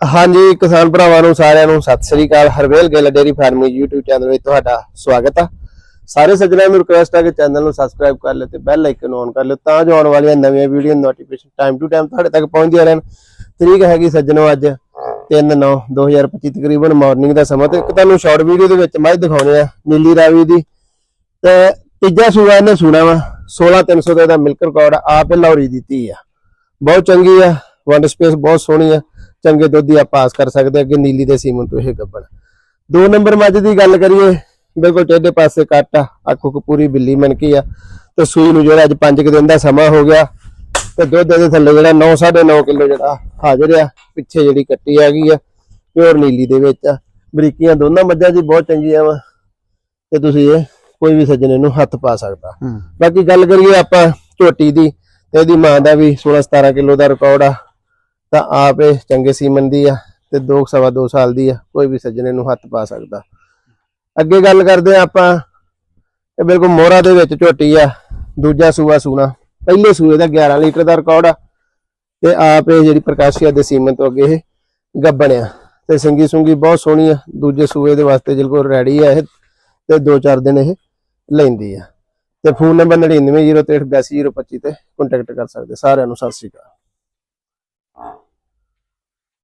ਹਾਂਜੀ, ਕਿਸਾਨ ਭਰਾਵਾਂ ਨੂੰ ਸਾਰਿਆਂ ਨੂੰ Sat Sri Akal. Harvel Gill dairy farming YouTube channel ਵਿੱਚ ਤੁਹਾਡਾ ਸਵਾਗਤ ਆ। ਸਾਰੇ ਸੱਜਣਾਂ ਨੂੰ ਰਿਕੁਐਸਟ ਹੈ ਕਿ ਚੈਨਲ ਨੂੰ ਸਬਸਕ੍ਰਾਈਬ ਕਰ ਲਿਓ ਤੇ ਬੈਲ ਆਈਕਨ ਔਨ ਕਰ ਲਿਓ ਤਾਂ ਜੋ ਆਉਣ ਵਾਲੀਆਂ ਨਵੀਆਂ video notification time to time ਤੁਹਾਡੇ ਤੱਕ ਪਹੁੰਚਦੀਆਂ ਰਹਿਣ। ਤਰੀਕ ਹੈਗੀ ਸੱਜਣੋ ਅੱਜ 3/9/2025 ਤਕਰੀਬਨ ਮਾਰਨਿੰਗ ਦਾ ਸਮਾਂ ਤੇ ਇੱਕ ਤੁਹਾਨੂੰ ਸ਼ਾਰਟ ਵੀਡੀਓ ਦੇ ਵਿੱਚ ਮੱਝ ਦਿਖਾਉਣੇ ਆ ਨੀਲੀ ਰਾਵੀ ਦੀ। ਤੇ ਤੀਜਾ ਸੂਆ ਇਹਨੇ ਸੁਣਾ ਵਾ 16300 ਦਾ ਮਿਲਕ ਰਿਕਾਰਡ ਆਪ ਇਹ ਲਾਹੌਰੀ ਦਿੱਤੀ ਆ। ਬਹੁਤ ਚੰਗੀ ਆ ਵੰਡ ਸਪੇਸ ਬਹੁਤ ਸੋਹਣੀ ਆ। ਚੰਗੇ ਦੁੱਧ ਦੀ ਆ ਪਾਸ ਕਰ ਸਕਦੇ ਅੱਗੇ ਨੀਲੀ ਦੇ ਸੀਮਨ ਤੋਂ ਇਹ ਗੱਬਣ। ਦੋ ਨੰਬਰ ਮੱਝ ਦੀ ਗੱਲ ਕਰੀਏ ਬਿਲਕੁਲ ਟੇਢੇ ਪਾਸੇ ਕੱਟ ਆ ਅੱਖੋਂ ਕੋ ਪੂਰੀ ਬਿੱਲੀ ਮਨਕੀ ਆ ਤੇ ਸੂਈ ਨੂੰ ਜਿਹੜਾ ਅੱਜ 5 ਦਿਨ ਦਾ ਸਮਾਂ ਹੋ ਗਿਆ ਤੇ ਦੁੱਧ ਦੇ ਥੱਲੇ ਜਿਹੜਾ 9 9.5 ਕਿਲੋ ਜਿਹੜਾ ਹਾਜ਼ਰ ਆ ਪਿੱਛੇ ਜਿਹੜੀ ਕੱਟੀ ਆ ਗਈ ਆ ਪਿਓਰ ਨੀਲੀ ਦੇ ਵਿੱਚ ਆ। ਬਰੀਕੀਆਂ ਦੋਨਾਂ ਮੱਝਾਂ ਦੀ ਬਹੁਤ ਚੰਗੀਆਂ ਵਾ ਤੇ ਤੁਸੀਂ ਇਹ ਕੋਈ ਵੀ ਸੱਜਣੇ ਨੂੰ ਹੱਥ ਪਾ ਸਕਦਾ। ਬਾਕੀ ਗੱਲ ਕਰੀਏ ਆਪਾਂ ਝੋਟੀ ਦੀ ਤੇ ਇਹਦੀ ਮਾਂ ਦਾ ਵੀ 16 17 ਕਿਲੋ ਦਾ ਰਿਕਾਰਡ ਆ ਤਾਂ ਆਪ ਇਹ ਚੰਗੇ ਸੀਮਨ ਦੀ ਆ ਤੇ 2 ਸਵਾ 2 ਸਾਲ ਦੀ ਆ, ਕੋਈ ਵੀ ਸੱਜਣੇ ਨੂੰ ਹੱਥ ਪਾ ਸਕਦਾ। ਅੱਗੇ ਗੱਲ ਕਰਦੇ ਆ ਆਪਾਂ, ਇਹ ਬਿਲਕੁਲ ਮੋਹਰਾ ਦੇ ਵਿੱਚ ਝੋਟੀ ਆ, ਦੂਜਾ ਸੂਆ ਸੂਣਾ, ਪਹਿਲੇ ਸੂਏ ਦਾ 11 ਲੀਟਰ ਦਾ ਰਿਕਾਰਡ ਆ, ਤੇ ਆਪ ਇਹ ਜਿਹੜੀ ਪ੍ਰਕਾਸ਼ੀਆ ਦੇ ਸੀਮਨ ਤੋਂ ਅੱਗੇ ਇਹ ਗੱਬਣ ਆ। ਤੇ ਸਿੰਗੀ ਸੁੰਗੀ ਬਹੁਤ ਸੋਹਣੀ ਆ, ਦੂਜੇ ਸੂਏ ਦੇ ਵਾਸਤੇ ਬਿਲਕੁਲ ਰੈਡੀ ਆ ਇਹ, ਤੇ 2-4 ਦਿਨ ਇਹ ਲੈਂਦੀ ਆ। ਤੇ ਫੋਨ ਨੰਬਰ 9903828025 ਤੇ ਕੰਟੈਕਟ ਕਰ ਸਕਦੇ ਸਾਰਿਆਂ ਨੂੰ, ਸਤਿ ਸ਼੍ਰੀ ਅਕਾਲ।